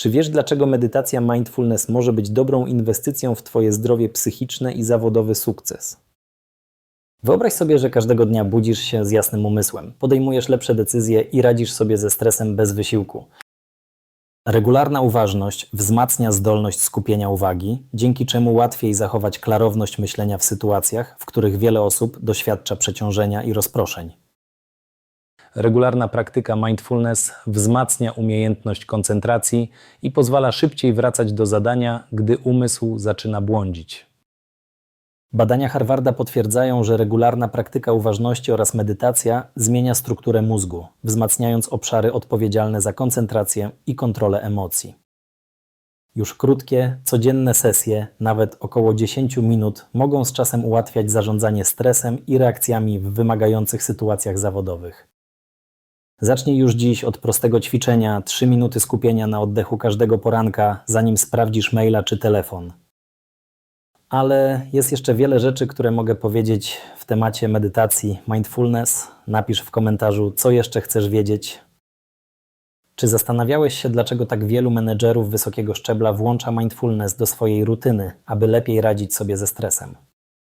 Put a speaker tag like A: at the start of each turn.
A: Czy wiesz, dlaczego medytacja mindfulness może być dobrą inwestycją w Twoje zdrowie psychiczne i zawodowy sukces? Wyobraź sobie, że każdego dnia budzisz się z jasnym umysłem, podejmujesz lepsze decyzje i radzisz sobie ze stresem bez wysiłku. Regularna uważność wzmacnia zdolność skupienia uwagi, dzięki czemu łatwiej zachować klarowność myślenia w sytuacjach, w których wiele osób doświadcza przeciążenia i rozproszeń. Regularna praktyka mindfulness wzmacnia umiejętność koncentracji i pozwala szybciej wracać do zadania, gdy umysł zaczyna błądzić. Badania Harvarda potwierdzają, że regularna praktyka uważności oraz medytacja zmienia strukturę mózgu, wzmacniając obszary odpowiedzialne za koncentrację i kontrolę emocji. Już krótkie, codzienne sesje, nawet około 10 minut, mogą z czasem ułatwiać zarządzanie stresem i reakcjami w wymagających sytuacjach zawodowych. Zacznij już dziś od prostego ćwiczenia 3 minuty skupienia na oddechu każdego poranka, zanim sprawdzisz maila czy telefon. Ale jest jeszcze wiele rzeczy, które mogę powiedzieć w temacie medytacji, mindfulness. Napisz w komentarzu, co jeszcze chcesz wiedzieć. Czy zastanawiałeś się, dlaczego tak wielu menedżerów wysokiego szczebla włącza mindfulness do swojej rutyny, aby lepiej radzić sobie ze stresem?